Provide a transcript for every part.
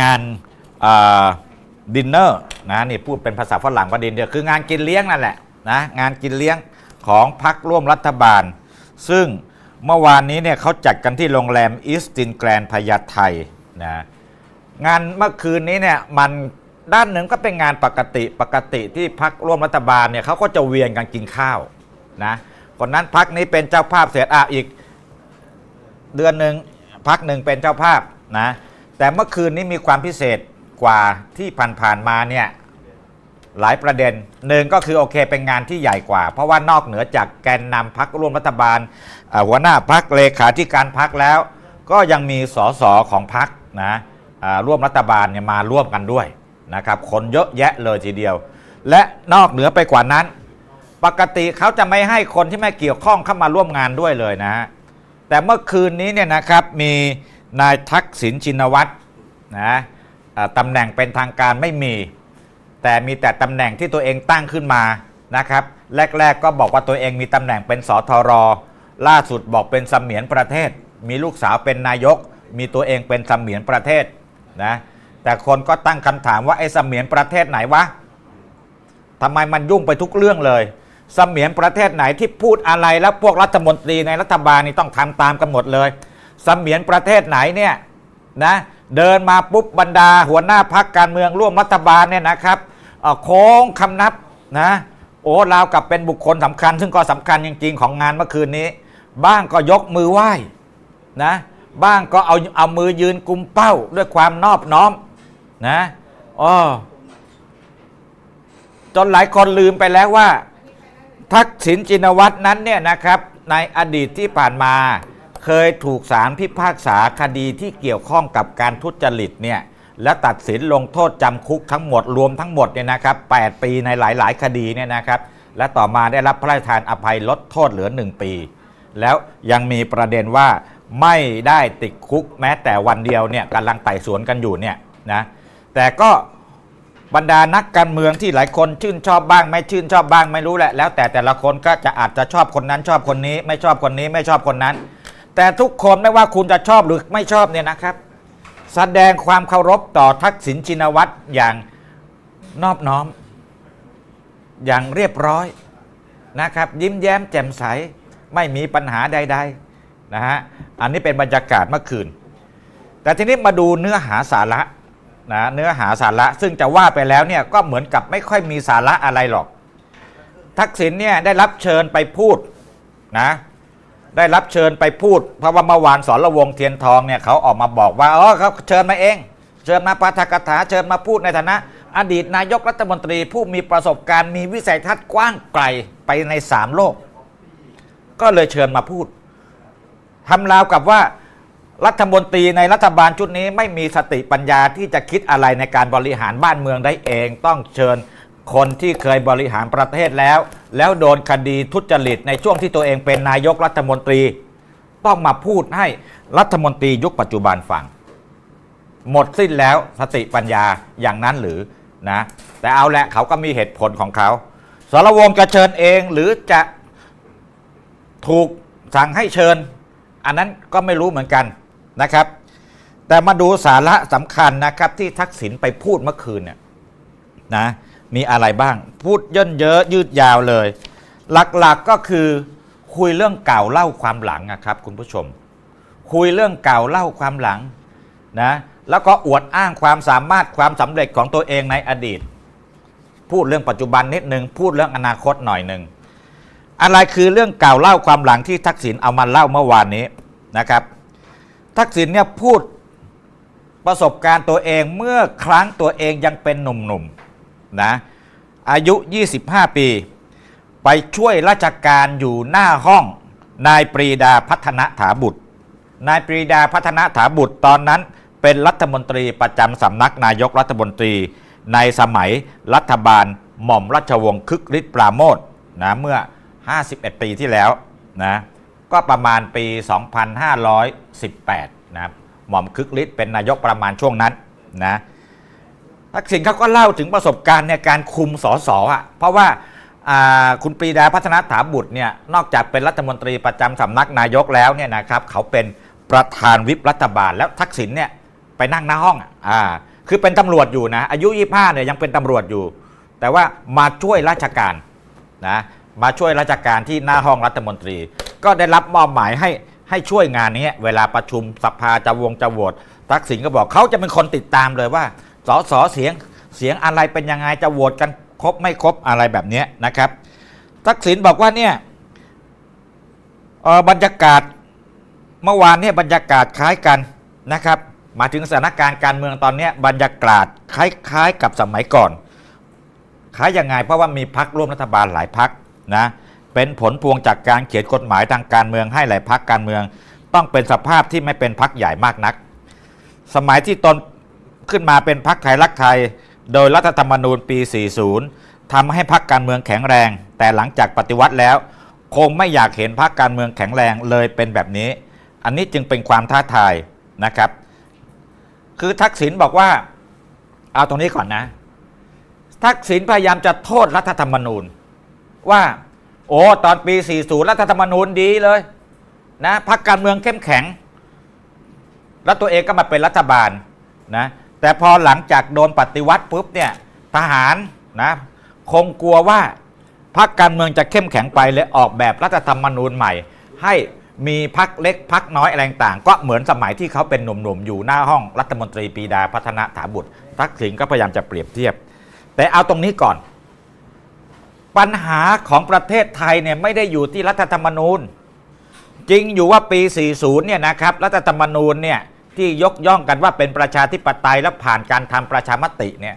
งานดินเนอร์นะนี่พูดเป็นภาษาฝรั่งว่าดินเนอร์คืองานกินเลี้ยงนั่นแหละนะงานกินเลี้ยงของพรรคร่วมรัฐบาล ซึ่งเมื่อวานนี้เนี่ยเขาจัดกันที่โรงแรมอีสตินแกรนพญาไทนะงานเมื่อคืนนี้เนี่ยมันด้านหนึ่งก็เป็นงานปกติปกติที่พรรคร่วมรัฐบาลเนี่ยเขาก็จะเวียนกันกินข้าวนะคนนั้นพรรคนี้เป็นเจ้าภาพเสร็จอะอีกเดือนหนึ่งพักหนึ่งเป็นเจ้าภาพนะ แต่เมื่อคืนนี้มีความพิเศษกว่าที่ผ่านๆมาเนี่ยหลายประเด็นหนึ่งก็คือโอเคเป็นงานที่ใหญ่กว่า เพราะว่านอกเหนือจากแกนนำพักร่วมรัฐบาล หัวหน้าพักเลขาธิการพักแล้ว ก็ยังมีสสของพักนะร่วมรัฐบาลเนี่ยมาร่วมกันด้วยนะครับคนเยอะแยะเลยทีเดียว และนอกเหนือไปกว่านั้น ปกติเขาจะไม่ให้คนที่ไม่เกี่ยวข้องเข้ามาร่วมงานด้วยเลยนะฮะแต่เมื่อคืนนี้เนี่ยนะครับมี นายทักษิณชินวัตรนะตำแหน่งเป็นทางการไม่มี แต่มีแต่ตำแหน่งที่ตัวเองตั้งขึ้นมานะครับ แรก ๆ ก็บอกว่าตัวเองมีตำแหน่งเป็นสทร ล่าสุดบอกเป็นเสมียนประเทศ มีลูกสาวเป็นนายก มีตัวเองเป็นเสมียนประเทศนะแต่คนก็ตั้งคำถามว่าไอ้เสมียนประเทศไหนวะทำไมมันยุ่งไปทุกเรื่องเลยเสมียนประเทศไหนที่พูดอะไรแล้วพวกรัฐมนตรีในรัฐบาลนี่ต้องทำตามกันหมดเลย สมียนประเทศไหนเนี่ยนะเดินมาปุ๊บบรรดาหัวหน้าพักการเมืองร่วมรัฐบาลเนี่ยนะครับโค้งคำนับนะโอ้ราวกับเป็นบุคคลสำคัญ ซึ่งก็สำคัญจริง ๆ ของงานเมื่อคืนนี้ บ้างก็ยกมือไหว้นะบ้างก็เอาเอามือยืนกุมเป้าด้วยความนอบน้อมนะอ๋อจนหลายคนลืมไปแล้วว่า ทักษิณจินวัตรนั้นเนี่ยนะครับในอดีตที่ผ่านมา เคยถูกศาลพิพากษาคดีที่เกี่ยวข้องกับการทุจริตเนี่ยและตัดสินลงโทษจำคุกทั้งหมดรวมทั้งหมดเนี่ยนะครับ 8 ปีในหลาย ๆ คดีเนี่ยนะครับ และต่อมาได้รับพระราชทานอภัยลดโทษเหลือ 1 ปี แล้วยังมีประเด็นว่าไม่ได้ติดคุกแม้แต่วันเดียวเนี่ยกำลังไต่สวนกันอยู่เนี่ยนะแต่ก็บรรดานักการเมืองที่หลายคนชื่นชอบบ้าง ไม่ชื่นชอบบ้างไม่รู้แหละแล้วแต่แต่ละคนก็จะอาจจะชอบคนนั้นชอบคนนี้ ไม่ชอบคนนี้ไม่ชอบคนนั้น แต่ทุกคนไม่ว่าคุณจะชอบหรือไม่ชอบเนี่ยนะครับ แสดงความเคารพต่อทักษิณชินวัตรอย่างนอบน้อม อย่างเรียบร้อยนะครับ ยิ้มแย้มแจ่มใสไม่มีปัญหาใด ๆนะฮะอันนี้เป็นบรรยากาศเมื่อคืน แต่ทีนี้มาดูเนื้อหาสาระนะเนื้อหาสาระซึ่งจะว่าไปแล้วเนี่ยก็เหมือนกับไม่ค่อยมีสาระอะไรหรอก ทักษิณเนี่ยได้รับเชิญไปพูดนะ ได้รับเชิญไปพูด เพราะว่าเมื่อวานสอนระวงเทียนทองเนี่ยเขาออกมาบอกว่าอ๋อเขาเชิญมาเอง เชิญมาปาฐกถาเชิญมาพูดในฐานะ อดีตนายกรัฐมนตรีผู้มีประสบการณ์มีวิสัยทัศน์กว้างไกลไปในสามโลก ก็เลยเชิญมาพูดทำราวกับว่ารัฐมนตรีในรัฐบาลชุดนี้ไม่มีสติปัญญาที่จะคิดอะไรในการบริหารบ้านเมืองได้เอง ต้องเชิญ คนที่เคยบริหารประเทศแล้ว แล้วโดนคดีทุจริตในช่วงที่ตัวเองเป็นนายกรัฐมนตรี ต้องมาพูดให้รัฐมนตรียุคปัจจุบันฟัง หมดสิ้นแล้วสติปัญญาอย่างนั้นหรือนะ แต่เอาละเขาก็มีเหตุผลของเขาสรวงจะเชิญเองหรือจะถูกสั่งให้เชิญ อันนั้นก็ไม่รู้เหมือนกันนะครับ แต่มาดูสาระสำคัญนะครับที่ทักษิณไปพูดเมื่อคืนเนี่ยนะ มีอะไรบ้าง พูดย่นเยอะยืดยาวเลย หลักๆก็คือคุยเรื่องเก่าเล่าความหลังนะครับ คุณผู้ชม คุยเรื่องเก่าเล่าความหลังนะแล้วก็อวดอ้างความสามารถความสำเร็จของตัวเองในอดีต พูดเรื่องปัจจุบันนิดนึงพูดเรื่องอนาคตหน่อยหนึ่งอะไรคือเรื่องเก่าเล่าความหลังที่ทักษิณเอามาเล่าเมื่อวานนี้นะครับ ทักษิณเนี่ยพูดประสบการณ์ตัวเองเมื่อครั้งตัวเองยังเป็นหนุ่มๆ นะอายุ 25 ปี ไปช่วยราชการอยู่หน้าห้องนายปรีดาพัฒนถาบุตร นายปรีดาพัฒนถาบุตรตอนนั้นเป็นรัฐมนตรีประจำสำนักนายกรัฐมนตรี ในสมัยรัฐบาลหม่อมราชวงศ์คึกฤทธิ์ปราโมทนะเมื่อ 51 ปีที่แล้วนะก็ประมาณปี 2518นะหม่อมคึกฤทธิ์เป็นนายกประมาณช่วงนั้นนะ ทักษิณเขาก็เล่าถึงประสบการณ์ในการคุมสสอะเพราะว่าคุณปรีดาพัฒนาถาบุตรเนี่ยนอกจากเป็นรัฐมนตรีประจำสำนักนายกแล้วเนี่ยนะครับเขาเป็นประธานวิปรัฐบาลแล้วทักษิณเนี่ยไปนั่งหน้าห้องอ่าคือเป็นตำรวจอยู่นะอายุ25เนี่ยยังเป็นตำรวจอยู่ แต่ว่ามาช่วยราชการนะมาช่วยราชการที่หน้าห้องรัฐมนตรี ก็ได้รับมอบหมายให้ให้ช่วยงานนี้เวลาประชุมสภาจะวงจะโหวตทักษิณก็บอกเขาจะเป็นคนติดตามเลยว่า สสเสียงเสียงอะไรเป็นยังไงจะโหวตกันครบไม่ครบอะไรแบบนี้นะครับทักษิณบอกว่าเนี่ยเอ่อบรรยากาศเมื่อวานเนี่ยบรรยากาศคล้ายกันนะครับมาถึงสถานการณ์การเมืองตอนนี้บรรยากาศคล้ายๆกับสมัยก่อน คล้ายยังไงเพราะว่ามีพักร่วมรัฐบาลหลายพักนะเป็นผลพวงจากการเขียนกฎหมายทางการเมืองให้หลายพักการเมือง ต้องเป็นสภาพที่ไม่เป็นพักใหญ่มากนัก สมัยที่ตน ขึ้นมาเป็นพักไทยรักไทย โดยรัฐธรรมนูญปี 40ทำให้พักการเมืองแข็งแรง แต่หลังจากปฏิวัติแล้ว คงไม่อยากเห็นพักการเมืองแข็งแรงเลยเป็นแบบนี้ อันนี้จึงเป็นความท้าทายนะครับ คือทักษิณบอกว่า เอาตรงนี้ก่อนนะ ทักษิณพยายามจะโทษรัฐธรรมนูญ ว่า โอ้ตอนปี 40 รัฐธรรมนูญดีเลยนะพักการเมืองเข้มแข็ง แล้วตัวเองก็มาเป็นรัฐบาลนะ แต่พอหลังจากโดนปฏิวัติปุ๊บเนี่ยทหารนะคงกลัวว่าพักการเมืองจะเข้มแข็งไปเลยออกแบบรัฐธรรมนูญใหม่ ให้มีพักเล็กพักน้อยอะไรต่างก็เหมือนสมัยที่เขาเป็นหนุ่มๆ อยู่หน้าห้องรัฐมนตรีปีดาพัฒนาถาบุตร ทักษิณก็พยายามจะเปรียบเทียบ แต่เอาตรงนี้ก่อน ปัญหาของประเทศไทยเนี่ยไม่ได้อยู่ที่รัฐธรรมนูญ จริงอยู่ว่าปี 40 เนี่ยนะครับรัฐธรรมนูญเนี่ย ที่ยกย่องกันว่าเป็นประชาธิปไตยและผ่านการทำประชามติเนี่ย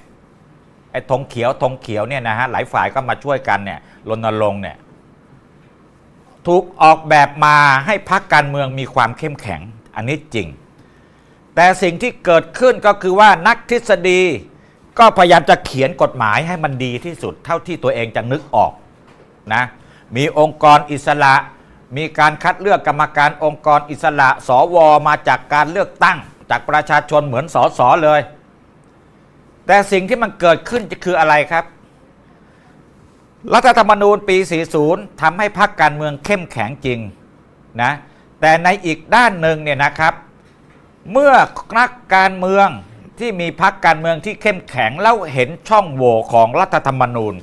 ไอ้ธงเขียวธงเขียวเนี่ยนะฮะหลายฝ่ายก็มาช่วยกันเนี่ยรณรงค์เนี่ยถูกออกแบบมาให้พักการเมืองมีความเข้มแข็งอันนี้จริง แต่สิ่งที่เกิดขึ้นก็คือว่านักทฤษฎีก็พยายามจะเขียนกฎหมายให้มันดีที่สุดเท่าที่ตัวเองจะนึกออกนะมีองค์กรอิสระ มีการคัดเลือกกรรมการองค์กรอิสระสวมาจากการเลือกตั้ง จากประชาชนเหมือนสสเลย แต่สิ่งที่มันเกิดขึ้นจะคืออะไรครับ รัฐธรรมนูญปี 40ทำให้พรรคการเมืองเข้มแข็งจริงนะแต่ในอีกด้านหนึ่งเนี่ยนะครับ เมื่อนักการเมืองที่มีพรรคการเมืองที่เข้มแข็งแล้วเห็นช่องโหว่ของรัฐธรรมนูญ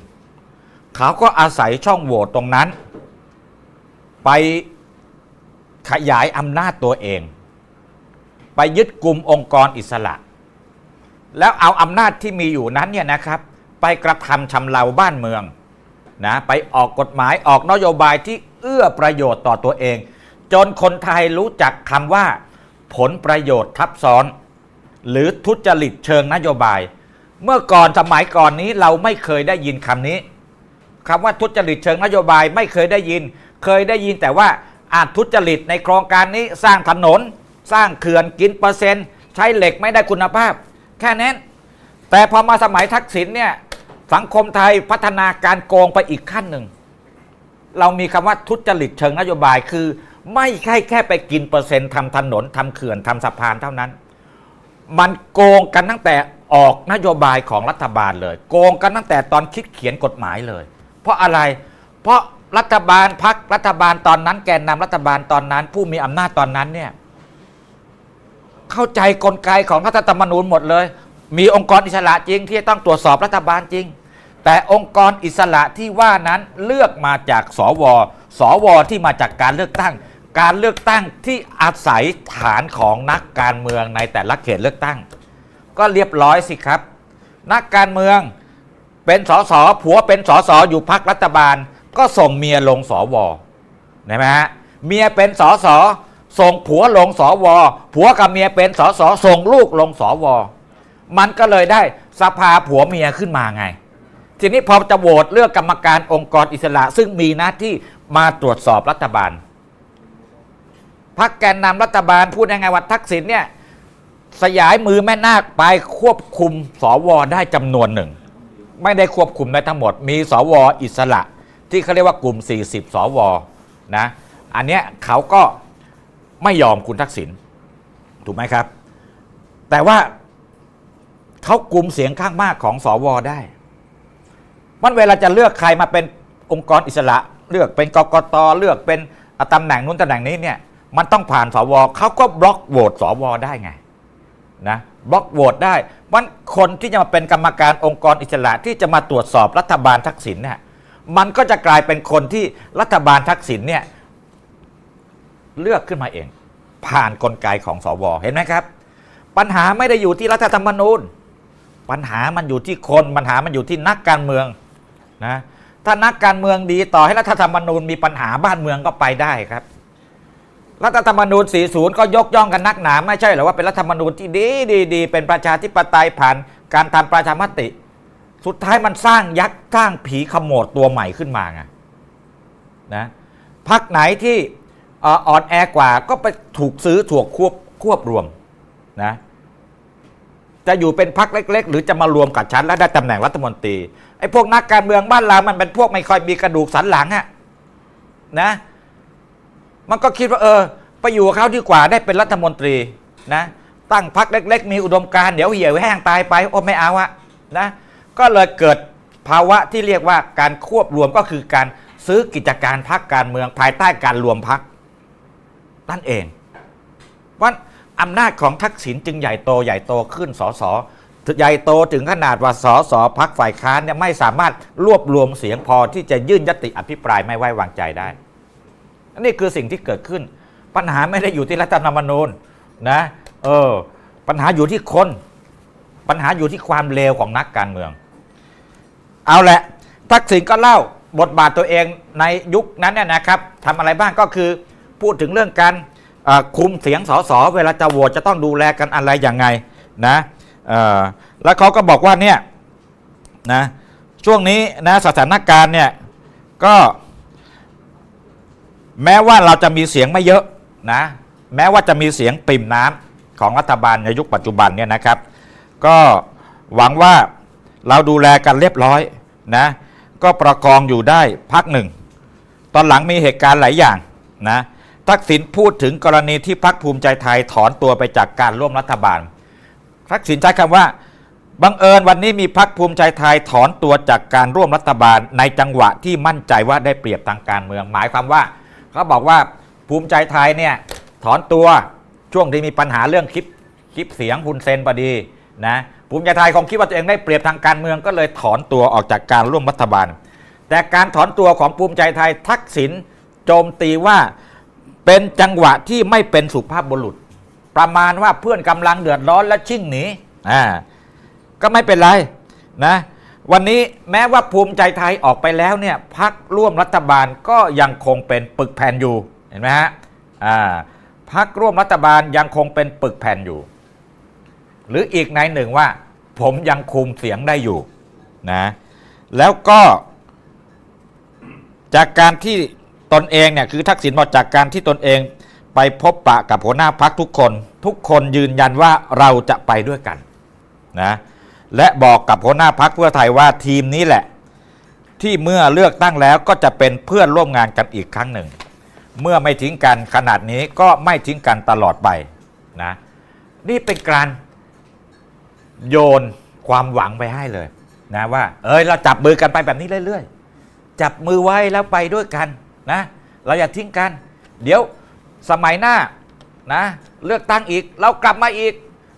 เขาก็อาศัยช่องโหว่ตรงนั้น ไปขยายอำนาจตัวเอง ไปยึดกลุ่มองค์กรอิสระ แล้วเอาอำนาจที่มีอยู่นั้นเนี่ยนะครับ ไปกระทำชำเราบ้านเมืองนะไปออกกฎหมายออกนโยบายที่เอื้อประโยชน์ต่อตัวเอง จนคนไทยรู้จักคำว่า ผลประโยชน์ทับซ้อน หรือทุจริตเชิงนโยบาย เมื่อก่อนสมัยก่อนนี้เราไม่เคยได้ยินคำนี้คำว่าทุจริตเชิงนโยบายไม่เคยได้ยิน เคยได้ยินแต่ว่าอาจทุจริตในโครงการนี้สร้างถนน สร้างเขื่อนกินเปอร์เซ็นต์ ใช้เหล็กไม่ได้คุณภาพ แค่นั้น แต่พอมาสมัยทักษิณเนี่ยสังคมไทยพัฒนาการโกงไปอีกขั้นหนึ่ง เรามีคำว่าทุจริตเชิงนโยบายคือ ไม่ใช่แค่ไปกินเปอร์เซ็นต์ทำถนนทำเขื่อนทำสะพานเท่านั้น มันโกงกันตั้งแต่ออกนโยบายของรัฐบาลเลย โกงกันตั้งแต่ตอนคิดเขียนกฎหมายเลย เพราะอะไรเพราะ รัฐบาลพักรัฐบาลตอนนั้น แกนนำรัฐบาลตอนนั้น ผู้มีอำนาจตอนนั้นเนี่ยเข้าใจกลไกของรัฐธรรมนูญหมดเลย มีองค์กรอิสระจริง ที่จะต้องตรวจสอบรัฐบาลจริง แต่องค์กรอิสระที่ว่านั้นเลือกมาจากสว สวที่มาจากการเลือกตั้ง การเลือกตั้งที่อาศัยฐานของนักการเมืองในแต่ละเขตเลือกตั้ง ก็เรียบร้อยสิครับ นักการเมืองเป็นสสผัวเป็นสสอยู่พักรัฐบาล ก็ส่งเมียลงสวเห็นไหมฮะเมียเป็นสสส่งผัวลงสวผัวกับเมียเป็นสสส่งลูกลงสวมันก็เลยได้สภาผัวเมียขึ้นมาไง ทีนี้พอจะโหวตเลือกกรรมการองค์กรอิสระ ซึ่งมีหน้าที่มาตรวจสอบรัฐบาลพักแกนนำรัฐบาลพูดยังไงว่าทักษิณเนี่ยสยายมือแม่นาคไปควบคุมสวได้จำนวนหนึ่ง ไม่ได้ควบคุมได้ทั้งหมด มีสวอิสระ ที่เขาเรียกว่ากลุ่ม 40 สวนะอันเนี้ยเขาก็ไม่ยอมคุณทักษิณถูกไหมครับ แต่ว่าเขากลุ่มเสียงข้างมากของสวได้ มันเวลาจะเลือกใครมาเป็นองค์กรอิสระ เลือกเป็นกกตเลือกเป็นตำแหน่งนู้นตำแหน่งนี้เนี่ยมันต้องผ่านสวเขาก็บล็อกโหวตสวได้ไงนะบล็อกโหวตได้มันคนที่จะมาเป็นกรรมการองค์กรอิสระที่จะมาตรวจสอบรัฐบาลทักษิณเนี่ย มันก็จะกลายเป็นคนที่รัฐบาลทักษิณเนี่ยเลือกขึ้นมาเอง ผ่านกลไกของสวเห็นไหมครับ ปัญหาไม่ได้อยู่ที่รัฐธรรมนูญ ปัญหามันอยู่ที่คนปัญหามันอยู่ที่นักการเมืองนะถ้านักการเมืองดีต่อให้รัฐธรรมนูญมีปัญหาบ้านเมืองก็ไปได้ครับ รัฐธรรมนูญ 40 ก็ยกย่องกันนักหนา ไม่ใช่หรอว่าเป็นรัฐธรรมนูญที่ดีดีดีเป็นประชาธิปไตยผ่านการทำประชามติ สุดท้ายมันสร้างยักษ์สร้างผีขโมดตัวใหม่ขึ้นมาไงนะพักไหนที่อ่อนแอกว่าก็ไปถูกซื้อถูกควบควบรวมนะจะอยู่เป็นพักเล็ก ๆ หรือจะมารวมกับฉันแล้วได้ตำแหน่งรัฐมนตรีไอ้พวกนักการเมืองบ้านเรามันเป็นพวกไม่ค่อยมีกระดูกสันหลังอะนะมันก็คิดว่าเออไปอยู่กับเขาดีกว่าได้เป็นรัฐมนตรีนะตั้งพักเล็ก ๆ มีอุดมการเดี๋ยวเหี่ยวแห้งตายไปโอ้ไม่เอาอะนะ ก็เลยเกิดภาวะที่เรียกว่าการควบรวมก็คือการซื้อกิจการพักการเมืองภายใต้การรวมพักนั่นเองว่าอำนาจของทักษิณจึงใหญ่โตใหญ่โตขึ้นสสใหญ่โตถึงขนาดว่าสสพักฝ่ายค้านเนี่ยไม่สามารถรวบรวมเสียงพอที่จะยื่นยติอภิปรายไม่ไว้วางใจได้นนี้คือสิ่งที่เกิดขึ้น ปัญหาไม่ได้อยู่ที่รัฐธรรมนูญนะเออปัญหาอยู่ที่คน ปัญหาอยู่ที่ความเลวของนักการเมือง เอาแหละทักษิณก็เล่าบทบาทตัวเองในยุคนั้นเนี่ยนะครับทำอะไรบ้างก็คือพูดถึงเรื่องการคุมเสียงสสเวลาจะโหวตจะต้องดูแลกันอะไรอย่างไงนะแล้วเขาก็บอกว่าเนี่ยนะช่วงนี้นะสถานการณ์เนี่ยก็แม้ว่าเราจะมีเสียงไม่เยอะนะแม้ว่าจะมีเสียงปิ่มน้ำของรัฐบาลในยุคปัจจุบันเนี่ยนะครับ ก็หวังว่าเราดูแลกันเรียบร้อย นะก็ประคองอยู่ได้พักหนึ่ง ตอนหลังมีเหตุการณ์หลายอย่างนะทักษิณพูดถึงกรณีที่พักภูมิใจไทยถอนตัวไปจากการร่วมรัฐบาล ทักษิณใช้คำว่าบังเอิญวันนี้มีพักภูมิใจไทยถอนตัวจากการร่วมรัฐบาลในจังหวะที่มั่นใจว่าได้เปรียบทางการเมือง หมายความว่าเขาบอกว่าภูมิใจไทยเนี่ยถอนตัวช่วงที่มีปัญหาเรื่องคลิปคลิปเสียงคุณเซนพอดีนะ ภูมิใจไทยคงคิดว่าตัวเองได้เปรียบทางการเมืองก็เลยถอนตัวออกจากการร่วมรัฐบาล แต่การถอนตัวของภูมิใจไทยทักษิณโจมตีว่าเป็นจังหวะที่ไม่เป็นสุภาพบุรุษ ประมาณว่าเพื่อนกำลังเดือดร้อนและชิ่งหนีอ่าก็ไม่เป็นไรนะวันนี้แม้ว่าภูมิใจไทยออกไปแล้วเนี่ยพักร่วมรัฐบาลก็ยังคงเป็นปึกแผ่นอยู่เห็นไหมฮะอ่าพักร่วมรัฐบาลยังคงเป็นปึกแผ่นอยู่ หรืออีกในหนึ่งว่า ผมยังคุมเสียงได้อยู่นะแล้วก็จากการที่ตนเองเนี่ยคือทักษิณบอกจากการที่ตนเองไปพบปะกับหัวหน้าพักทุกคน ทุกคนยืนยันว่าเราจะไปด้วยกันนะและบอกกับหัวหน้าพักเพื่อไทยว่าทีมนี้แหละ ที่เมื่อเลือกตั้งแล้วก็จะเป็นเพื่อนร่วมงานกันอีกครั้งหนึ่ง เมื่อไม่ทิ้งกันขนาดนี้ก็ไม่ทิ้งกันตลอดไปนะนี่เป็นการ โยนความหวังไปให้เลยนะว่า เอ้ยเราจับมือกันไปแบบนี้เรื่อยๆ จับมือไว้แล้วไปด้วยกันนะ เราอย่าทิ้งกัน เดี๋ยวสมัยหน้านะเลือกตั้งอีก เรากลับมาอีก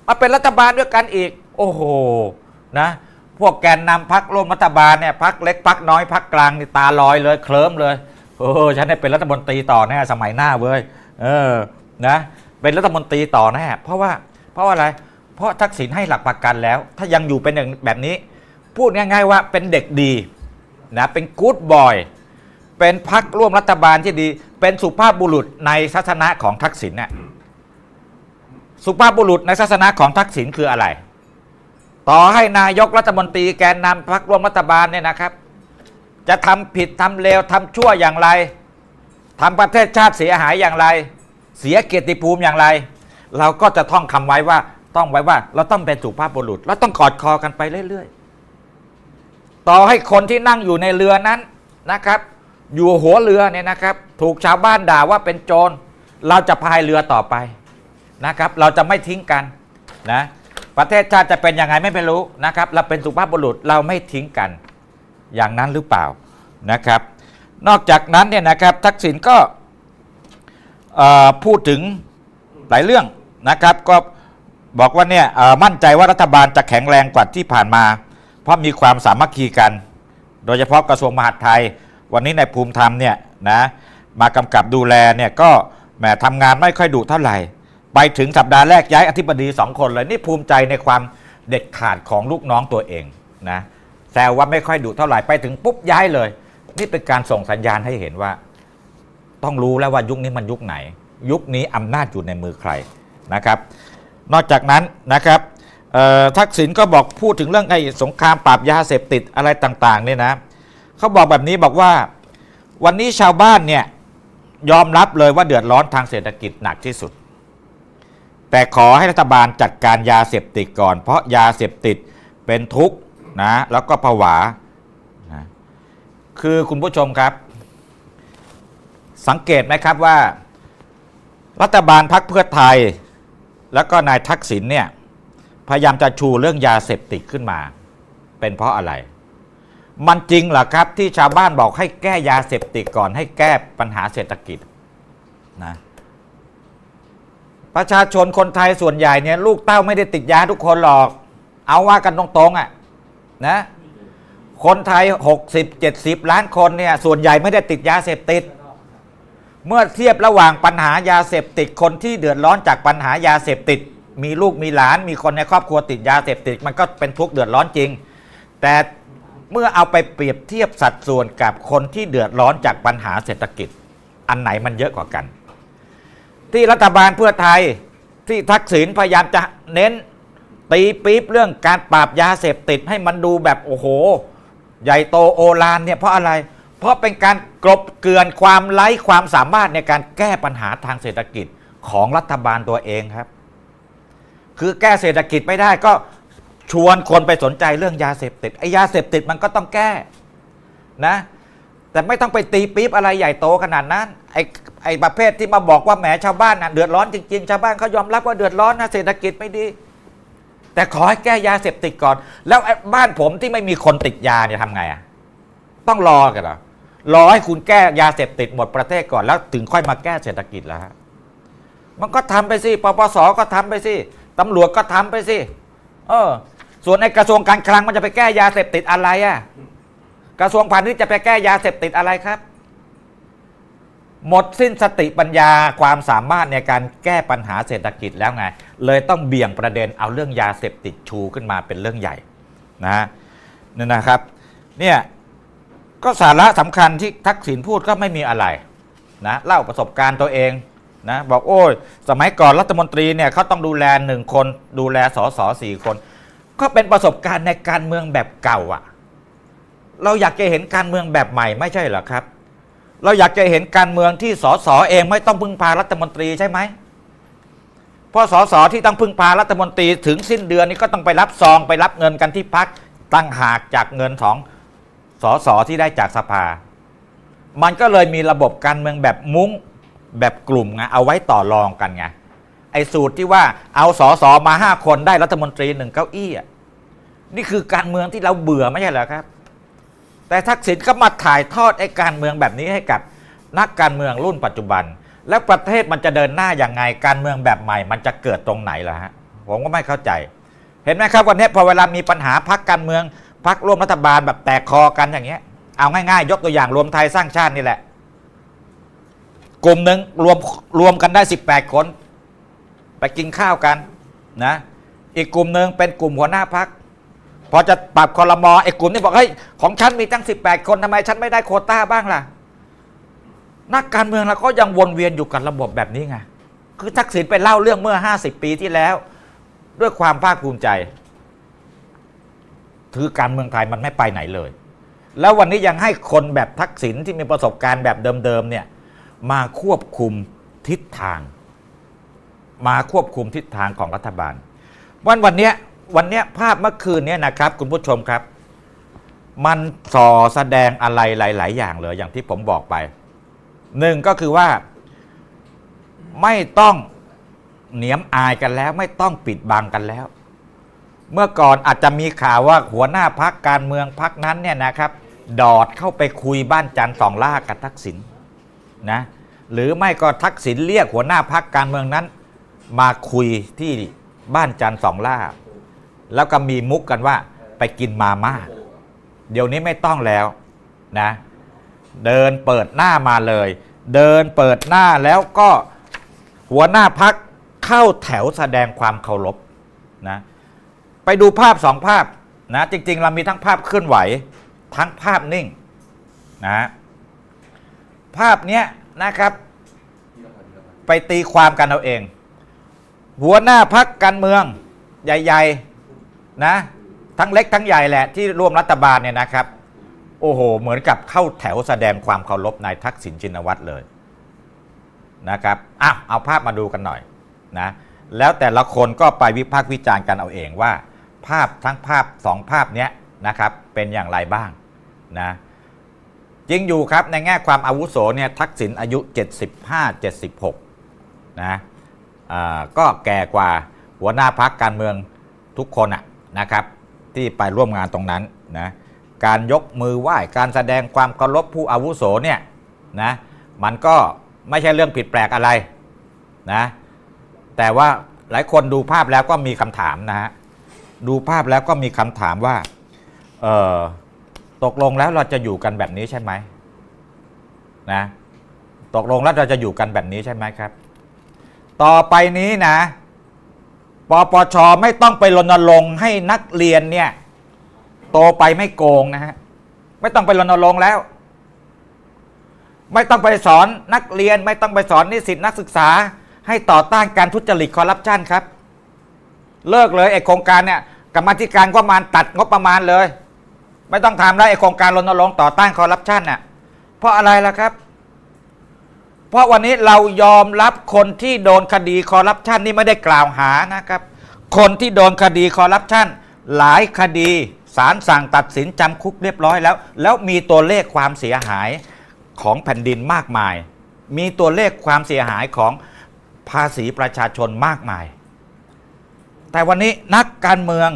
มาเป็นรัฐบาลด้วยกันอีก โอ้โหนะพวกแกนนำพักร่วมรัฐบาลเนี่ยพักเล็กพักน้อยพักกลางนี่ตาลอยเลยเคลิ้มเลยโอ้โหฉันได้เป็นรัฐมนตรีต่อแน่สมัยหน้าเว้ยเออนะเป็นรัฐมนตรีต่อแน่เพราะว่าเพราะว่าอะไรเราะทักษิณให้หลักประกันแล้ว ถ้ายังอยู่เป็นอย่างแบบนี้ พูดง่ายๆว่าเป็นเด็กดีนะเป็นกู๊ดบอยเป็นพักร่วมรัฐบาลที่ดี เป็นสุภาพบุรุษในทัศนะของทักษิณเนี่ยสุภาพบุรุษในทัศนะของทักษิณคืออะไร ต่อให้นายกรัฐมนตรีแกนนำพักร่วมรัฐบาลเนี่ยนะครับ จะทำผิดทำเลวทำชั่วอย่างไรทำประเทศชาติเสียหายอย่างไร เสียเกียรติภูมิอย่างไร เราก็จะท่องคำไว้ว่า ต้องไว้ว่า เราต้องเป็นสุภาพบุรุษเราต้องกอดคอกันไปเรื่อยๆ ต่อให้คนที่นั่งอยู่ในเรือนั้นนะครับ อยู่หัวเรือเนี่ยนะครับ ถูกชาวบ้านด่าว่าเป็นโจร เราจะพายเรือต่อไปนะครับ เราจะไม่ทิ้งกันนะประเทศชาติจะเป็นยังไงไม่เป็นรู้นะครับ เราเป็นสุภาพบุรุษเราไม่ทิ้งกัน อย่างนั้นหรือเปล่านะครับ นอกจากนั้นเนี่ยนะครับทักษิณก็พูดถึงหลายเรื่องนะครับก็ บอกว่าเนี่ยมั่นใจว่ารัฐบาลจะแข็งแรงกว่าที่ผ่านมา เพราะมีความสามัคคีกัน โดยเฉพาะกระทรวงมหาดไทย วันนี้ในภูมิธรรมเนี่ยนะมากำกับดูแลเนี่ยก็แหมทำงานไม่ค่อยดุเท่าไหร่ ไปถึงสัปดาห์แรกย้ายอธิบดีสองคนเลยนี่ภูมิใจในความเด็ดขาดของลูกน้องตัวเองนะแซวว่าไม่ค่อยดุเท่าไหร่ไปถึงปุ๊บย้ายเลย นี่เป็นการส่งสัญญาณให้เห็นว่า ต้องรู้แล้วว่ายุคนี้มันยุคไหน ยุคนี้อำนาจอยู่ในมือใครนะครับ นอกจากนั้นนะครับทักษิณก็บอกพูดถึงเรื่องไอ้สงครามปราบยาเสพติดอะไรต่างๆเนี่ยนะเขาบอกแบบนี้บอกว่าวันนี้ชาวบ้านเนี่ยยอมรับเลยว่าเดือดร้อนทางเศรษฐกิจหนักที่สุด แต่ขอให้รัฐบาลจัดการยาเสพติดก่อน เพราะยาเสพติดเป็นทุกข์นะแล้วก็ผวานะคือคุณผู้ชมครับ สังเกตไหมครับว่า รัฐบาลพักเพื่อไทย แล้วก็นายทักษิณเนี่ยพยายามจะชูเรื่องยาเสพติดขึ้นมา เป็นเพราะอะไร มันจริงเหรอครับที่ชาวบ้านบอกให้แก้ยาเสพติดก่อนให้แก้ปัญหาเศรษฐกิจนะประชาชนคนไทยส่วนใหญ่เนี่ยลูกเต้าไม่ได้ติดยาทุกคนหรอก เอาว่ากันตรงๆอะนะคนไทย 60 70 ล้านคนเนี่ยส่วนใหญ่ไม่ได้ติดยาเสพติด เมื่อเทียบระหว่างปัญหายาเสพติดคนที่เดือดร้อนจากปัญหายาเสพติด มีลูกมีหลาน มีคนในครอบครัวติดยาเสพติด มันก็เป็นทุกข์เดือดร้อนจริง แต่เมื่อเอาไปเปรียบเทียบสัดส่วนกับคนที่เดือดร้อนจากปัญหาเศรษฐกิจ อันไหนมันเยอะกว่ากัน ที่รัฐบาลเพื่อไทยที่ทักษิณพยายามจะเน้นตีปี๊บเรื่องการปราบยาเสพติดให้มันดูแบบโอ้โห ใหญ่โตโอฬารเนี่ยเพราะอะไร เพราะเป็นการกลบเกลื่อนความไร้ความสามารถในการแก้ปัญหาทางเศรษฐกิจของรัฐบาลตัวเองครับ คือแก้เศรษฐกิจไม่ได้ก็ชวนคนไปสนใจเรื่องยาเสพติดไอ้ยาเสพติดมันก็ต้องแก้นะ แต่ไม่ต้องไปตีปี๊บอะไรใหญ่โตขนาดนั้นไอ้ไอ้ประเภทที่มาบอกว่าแหมชาวบ้านน่ะเดือดร้อนจริงๆชาวบ้านเขายอมรับว่าเดือดร้อนนะเศรษฐกิจไม่ดี แต่ขอให้แก้ยาเสพติดก่อน แล้วบ้านผมที่ไม่มีคนติดยาเนี่ยทำไงอะต้องรอกันเหรอ รอให้คุณแก้ยาเสพติดหมดประเทศก่อนแล้วถึงค่อยมาแก้เศรษฐกิจแล้วฮะมันก็ทำไปสิปปสก็ทำไปสิตำรวจก็ทำไปสิเออ ส่วนในกระทรวงการคลังมันจะไปแก้ยาเสพติดอะไรอะกระทรวงพาณิชย์จะไปแก้ยาเสพติดอะไรครับ หมดสิ้นสติปัญญาความสามารถในการแก้ปัญหาเศรษฐกิจแล้วไง เลยต้องเบี่ยงประเด็นเอาเรื่องยาเสพติดชูขึ้นมาเป็นเรื่องใหญ่นะฮะนี่นะครับ เนี่ย ก็สาระสำคัญที่ทักษิณพูดก็ไม่มีอะไรนะเล่าประสบการณ์ตัวเองนะบอกโอ้ยสมัยก่อนรัฐมนตรีเนี่ยเขาต้องดูแลหนึ่งคนดูแลสอสอสี่คน ก็เป็นประสบการณ์ในการเมืองแบบเก่าอะเราอยากจะเห็นการเมืองแบบใหม่ไม่ใช่เหรอครับ เราอยากจะเห็นการเมืองที่สสเองไม่ต้องพึ่งพารัฐมนตรีใช่ไหมเพราะสสที่ต้องพึ่งพารัฐมนตรีถึงสิ้นเดือนนี้ก็ต้องไปรับซองไปรับเงินกันที่พักตั้งหากจากเงินของ สสที่ได้จากสภา มันก็เลยมีระบบการเมืองแบบมุ้งแบบกลุ่มไงเอาไว้ต่อรองกันไงไอ้สูตรที่ว่าเอาสสมาห้าคนได้รัฐมนตรีหนึ่งเก้าอี้อะนี่คือการเมืองที่เราเบื่อไม่ใช่เหรอครับ แต่ทักษิณก็มาถ่ายทอดไอ้การเมืองแบบนี้ให้กับนักการเมืองรุ่นปัจจุบัน แล้วประเทศมันจะเดินหน้าอย่างไง การเมืองแบบใหม่ มันจะเกิดตรงไหนล่ะฮะผมก็ไม่เข้าใจ เห็นไหมครับวันนี้พอเวลามีปัญหาพักการเมือง พักร่วมรัฐบาลแบบแตกคอกันอย่างเงี้ย เอาง่ายๆ ยกตัวอย่างรวมไทยสร้างชาตินี่แหละ กลุ่มหนึ่งรวมรวมกันได้ 18 คน ไปกินข้าวกันนะ อีกกลุ่มหนึ่งเป็นกลุ่มหัวหน้าพักพอจะปรับคอรมอไอ้กลุ่มนี้บอกเฮ้ยของฉันมีตั้ง 18 คนทำไมฉันไม่ได้โคต้าบ้างล่ะ นักการเมืองเราก็ยังวนเวียนอยู่กับระบบแบบนี้ไงคือทักษิณไปเล่าเรื่องเมื่อ 50 ปีที่แล้ว ด้วยความภาคภูมิใจ ถือการเมืองไทยมันไม่ไปไหนเลย แล้ววันนี้ยังให้คนแบบทักษิณที่มีประสบการณ์แบบเดิมๆเนี่ยมาควบคุมทิศทาง มาควบคุมทิศทางของรัฐบาล วันวันเนี้ยวันเนี้ยภาพเมื่อคืนเนี้ยนะครับ คุณผู้ชมครับ มันส่อแสดงอะไรหลาย ๆ อย่างเลยอย่างที่ผมบอกไปหนึ่งก็คือว่าไม่ต้องเหนียมอายกันแล้ว ไม่ต้องปิดบังกันแล้ว เมื่อก่อนอาจจะมีข่าวว่าหัวหน้าพักการเมืองพักนั้นเนี่ยนะครับ ดอดเข้าไปคุยบ้านจันทร์สองล่ากับทักษิณนะหรือไม่ก็ทักษิณเรียกหัวหน้าพักการเมืองนั้น มาคุยที่บ้านจันทร์สองล่า แล้วก็มีมุกกันว่าไปกินมาม่าเดี๋ยวนี้ไม่ต้องแล้วนะเดินเปิดหน้ามาเลย เดินเปิดหน้าแล้วก็หัวหน้าพักเข้าแถวแสดงความเคารพ ไปดูภาพสองภาพนะจริง ๆ เรามีทั้งภาพเคลื่อนไหว ทั้งภาพนิ่งนะภาพเนี้ยนะครับไปตีความกันเอาเอง หัวหน้าพักการเมืองใหญ่ๆนะทั้งเล็กทั้งใหญ่แหละที่ร่วมรัฐบาลเนี่ยนะครับ โอ้โห เหมือนกับเข้าแถวแสดงความเคารพนายทักษิณชินวัตรเลยนะครับอะเอาภาพมาดูกันหน่อยนะแล้วแต่ละคนก็ไปวิพากษ์วิจารณ์กันเอาเองว่า ภาพทั้งภาพสองภาพเนี้ยนะครับเป็นอย่างไรบ้างนะจริงอยู่ครับในแง่ความอาวุโสเนี่ยทักษิณอายุ 75 76นะอ่าก็แก่กว่าหัวหน้าพักการเมืองทุกคนอะนะครับที่ไปร่วมงานตรงนั้นนะการยกมือไหว้การแสดงความเคารพผู้อาวุโสเนี่ยนะมันก็ไม่ใช่เรื่องผิดแปลกอะไรนะแต่ว่าหลายคนดูภาพแล้วก็มีคำถามนะฮะ ดูภาพแล้วก็มีคำถามว่าเออตกลงแล้วเราจะอยู่กันแบบนี้ใช่ไหมนะตกลงแล้วเราจะอยู่กันแบบนี้ใช่ไหมครับ ต่อไปนี้นะปปชไม่ต้องไปรณรงค์ให้นักเรียนเนี่ยโตไปไม่โกงนะฮะไม่ต้องไปรณรงค์แล้ว ไม่ต้องไปสอนนักเรียน ไม่ต้องไปสอนนิสิตนักศึกษา ให้ต่อต้านการทุจริตคอร์รัปชันครับ เลิกเลยไอโครงการเนี่ย กรรมธิการก็มาตัดงบประมาณเลย ไม่ต้องทำแล้วไอโครงการรณรงค์ต่อต้านคอร์รัปชันน่ะเพราะอะไรล่ะครับ เพราะวันนี้เรายอมรับคนที่โดนคดีคอร์รัปชันนี่ไม่ได้กล่าวหานะครับ คนที่โดนคดีคอร์รัปชันหลายคดีศาลสั่งตัดสินจำคุกเรียบร้อยแล้ว แล้วมีตัวเลขความเสียหายของแผ่นดินมากมาย มีตัวเลขความเสียหายของภาษีประชาชนมากมาย แต่วันนี้นักการเมือง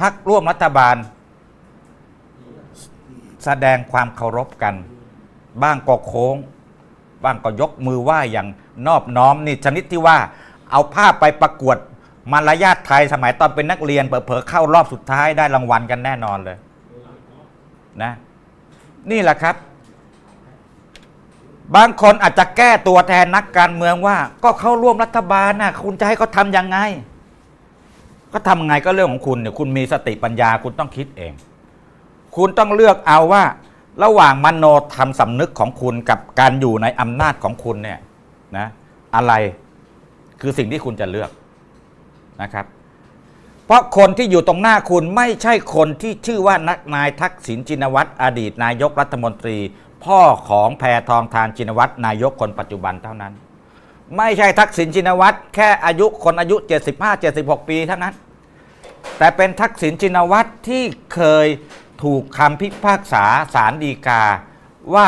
พักร่วมรัฐบาล แสดงความเคารพกัน บ้างก็โค้ง บ้างก็ยกมือไหว้อย่างนอบน้อมนี่ชนิดที่ว่าเอาภาพไปประกวดมารยาทไทยสมัยตอนเป็นนักเรียนเผลอๆเข้ารอบสุดท้ายได้รางวัลกันแน่นอนเลยนะนี่แหละครับ บางคนอาจจะแก้ตัวแทนนักการเมืองว่า ก็เข้าร่วมรัฐบาลนะคุณจะให้เขาทำยังไง ก็ทำไงก็เรื่องของคุณเนี่ยคุณมีสติปัญญาคุณต้องคิดเอง คุณต้องเลือกเอาว่า ระหว่างมโนธรรมสำนึกของคุณกับการอยู่ในอำนาจของคุณเนี่ยนะอะไรคือสิ่งที่คุณจะเลือกนะครับ เพราะคนที่อยู่ตรงหน้าคุณไม่ใช่คนที่ชื่อว่านักนายทักษิณชินวัตรอดีตนายกรัฐมนตรี พ่อของแพทองทานชินวัตรนายกคนปัจจุบันเท่านั้น ไม่ใช่ทักษิณชินวัตรแค่อายุคนอายุ 75-76 ปีเท่านั้น แต่เป็นทักษิณชินวัตรที่เคยถูกคำพิพากษาศาลฎีกาว่า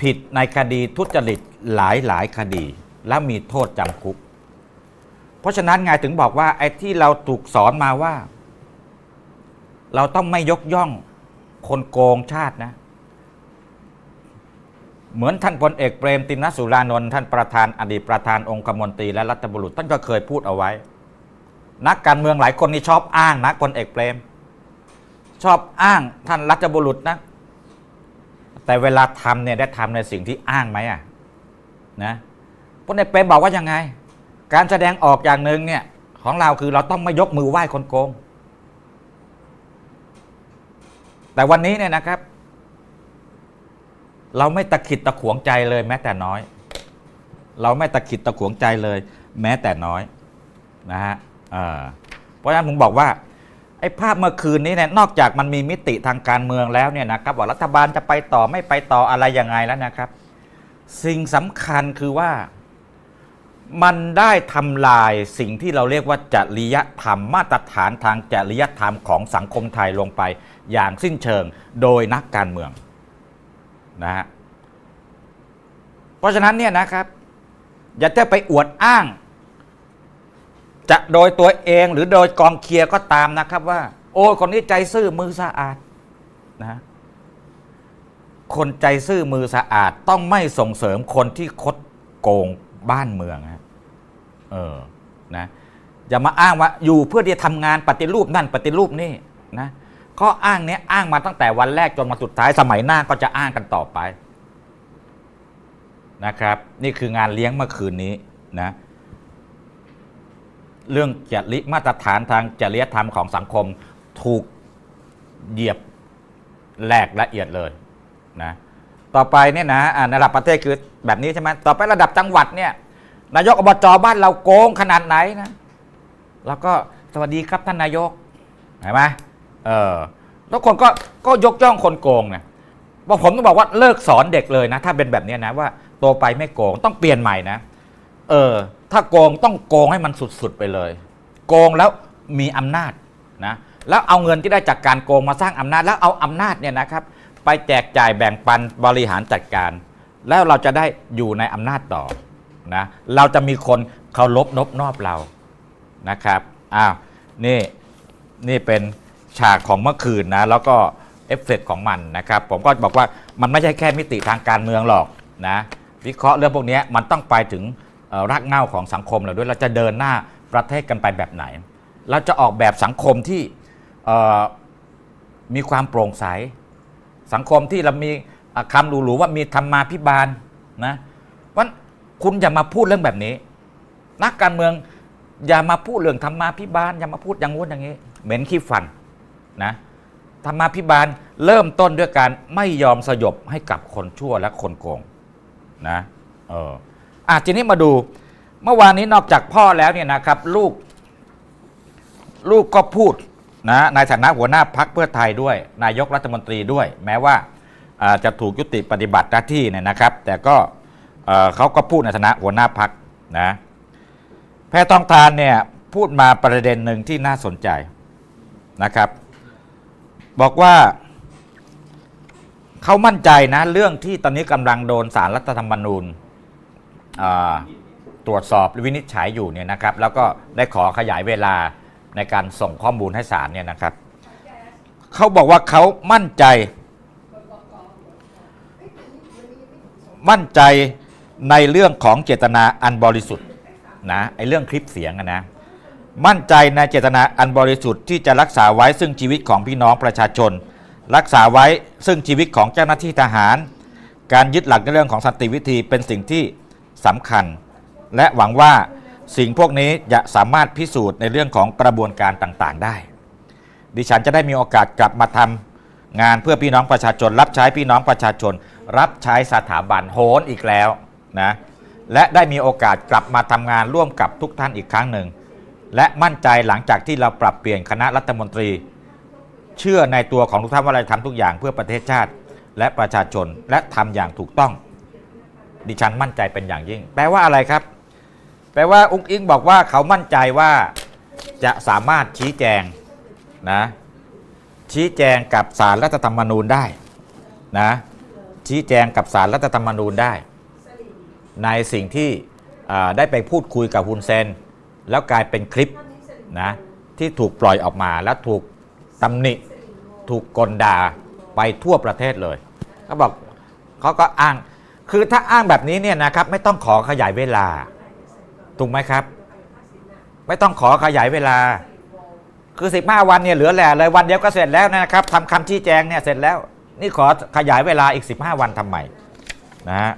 ผิดในคดีทุจริตหลายหลายคดี และมีโทษจำคุก เพราะฉะนั้นไงถึงบอกว่าไอ้ที่เราถูกสอนมาว่า เราต้องไม่ยกย่องคนโกงชาตินะ เหมือนท่านพลเอกเปรมตินสุรานนท์ท่านประธานอดีตประธานองคมนตรีและรัฐบุรุษท่านก็เคยพูดเอาไว้ นักการเมืองหลายคนนี่ชอบอ้างนะพลเอกเปรม ชอบอ้างท่านรัฐบุรุษนะ แต่เวลาทำเนี่ยได้ทำในสิ่งที่อ้างไหมอะนะพลเอกเปรมบอกว่ายังไง การแสดงออกอย่างหนึ่งเนี่ยของเราคือเราต้องไม่ยกมือไหว้คนโกง แต่วันนี้เนี่ยนะครับ เราไม่ตะขิดตะขวงใจเลยแม้แต่น้อย เราไม่ตะขิดตะขวงใจเลย แม้แต่น้อยนะฮะเพราะฉะนั้นผมบอกว่าไอ้ภาพเมื่อคืนนี้เนี่ยนอกจากมันมีมิติทางการเมืองแล้วเนี่ยนะครับว่ารัฐบาลจะไปต่อไม่ไปต่ออะไรยังไงแล้วนะครับ สิ่งสำคัญคือว่ามันได้ทำลายสิ่งที่เราเรียกว่าจริยธรรมมาตรฐานทางจริยธรรมของสังคมไทยลงไปอย่างสิ้นเชิงโดยนักการเมือง นะฮะเพราะฉะนั้นเนี่ยนะครับ อย่าจะไปอวดอ้าง จะโดยตัวเองหรือโดยกองเคียร์ก็ตามนะครับว่า โอ้คนนี้ใจซื่อมือสะอาดนะคนใจซื่อมือสะอาดต้องไม่ส่งเสริมคนที่คดโกงบ้านเมืองฮะเออนะอย่ามาอ้างว่าอยู่เพื่อที่จะทำงานปฏิรูปนั่นปฏิรูปนี่นะ ข้ออ้างเนี้ยอ้างมาตั้งแต่วันแรกจนมาสุดท้ายสมัยหน้าก็จะอ้างกันต่อไปนะครับ นี่คืองานเลี้ยงเมื่อคืนนี้นะเรื่องจริมาตรฐานทางจริยธรรมของสังคมถูกเหยียบแหลกละเอียดเลยนะต่อไปเนี่ยนะอ่าในระดับประเทศคือแบบนี้ใช่ไหมต่อไประดับจังหวัดเนี่ยนายกอบจบ้านเราโกงขนาดไหนนะ แล้วก็สวัสดีครับท่านนายกเห็นไหม เออแล้วคนก็ก็ยกย่องคนโกงนี่ยบอกผมต้องบอกว่าเลิกสอนเด็กเลยนะ ถ้าเป็นแบบนี้นะว่าโตไปไม่โกงต้องเปลี่ยนใหม่นะ เออ ถ้าโกงต้องโกงให้มันสุดๆไปเลย โกงแล้วมีอำนาจนะแล้วเอาเงินที่ได้จากการโกงมาสร้างอำนาจ แล้วเอาอำนาจเนี่ยนะครับ ไปแจกจ่ายแบ่งปันบริหารจัดการ แล้วเราจะได้อยู่ในอำนาจต่อนะเราจะมีคนเคารพนบนอบเรานะครับอ้าวนี่นี่เป็น ฉากของเมื่อคืนนะแล้วก็เอฟเฟกต์ของมันนะครับผมก็บอกว่ามันไม่ใช่แค่มิติทางการเมืองหรอกนะวิเคราะห์เรื่องพวกนี้มันต้องไปถึงรากเหง้าของสังคมเราด้วยเราจะเดินหน้าประเทศกันไปแบบไหน เราจะออกแบบสังคมที่มีความโปร่งใส สังคมที่เรามีคำหรูๆว่ามีธรรมาภิบาลนะวันคุณอย่ามาพูดเรื่องแบบนี้ นักการเมืองอย่ามาพูดเรื่องธรรมาภิบาลอย่ามาพูดอย่างงู้นอย่างนี้ เหม็นขี้ฟัน นะธรรมาภิบาลเริ่มต้นด้วยการไม่ยอมสยบให้กับคนชั่วและคนโกงนะเอออะทีนี้มาดูเมื่อวานนี้นอกจากพ่อแล้วเนี่ยนะครับลูกลูกก็พูดนะในฐานะหัวหน้าพักเพื่อไทยด้วย นายกรัฐมนตรีด้วย แม้ว่าจะถูกยุติปฏิบัติหน้าที่เนี่ยนะครับ แต่ก็เอ่อเขาก็พูดในฐานะหัวหน้าพักนะแพทองทานเนี่ยพูดมาประเด็นหนึ่งที่น่าสนใจนะครับ บอกว่าเขามั่นใจนะเรื่องที่ตอนนี้กำลังโดนสารรัฐธรรมนูญตรวจสอบวินิจฉัยอยู่เนี่ยนะครับ แล้วก็ได้ขอขยายเวลาในการส่งข้อมูลให้ศาลเนี่ยนะครับเขาบอกว่าเขามั่นใจ มั่นใจในเรื่องของเจตนาอันบริสุทธิ์นะไอเรื่องคลิปเสียงนะ มั่นใจในเจตนาอันบริสุทธิ์ที่จะรักษาไว้ซึ่งชีวิตของพี่น้องประชาชน รักษาไว้ซึ่งชีวิตของเจ้าหน้าที่ทหาร การยึดหลักในเรื่องของสันติวิธีเป็นสิ่งที่สำคัญ และหวังว่าสิ่งพวกนี้จะสามารถพิสูจน์ในเรื่องของกระบวนการต่างๆ ได้ ดิฉันจะได้มีโอกาสกลับมาทำงานเพื่อพี่น้องประชาชน รับใช้พี่น้องประชาชน รับใช้สถาบันโหนอีกแล้วนะและได้มีโอกาสกลับมาทำงานร่วมกับทุกท่านอีกครั้งหนึ่ง และมั่นใจหลังจากที่เราปรับเปลี่ยนคณะรัฐมนตรี เชื่อในตัวของทุกท่านว่าเราทำทุกอย่างเพื่อประเทศชาติ และประชาชนและทำอย่างถูกต้อง ดิฉันมั่นใจเป็นอย่างยิ่ง แปลว่าอะไรครับ แปลว่าอุ้งอิงบอกว่าเขามั่นใจว่าจะสามารถชี้แจงนะชี้แจงกับสารรัฐธรรมนูญได้นะชี้แจงกับสารรัฐธรรมนูญได้ ในสิ่งที่ได้ไปพูดคุยกับฮุนเซน แล้วกลายเป็นคลิปนะที่ถูกปล่อยออกมาแล้วถูกตำหนิ ถูกกลด่าไปทั่วประเทศเลยเขาบอกเขาก็อ้างคือถ้าอ้างแบบนี้เนี่ยนะครับไม่ต้องขอขยายเวลา ถูกไหมครับ ไม่ต้องขอขยายเวลา คือ 15 วันเนี่ยเหลือแหล่เลยวันเดียวก็เสร็จแล้วนะครับทำคำชี้แจงเนี่ยเสร็จแล้ว นี่ขอขยายเวลาอีก 15 วันทำไมนะฮะ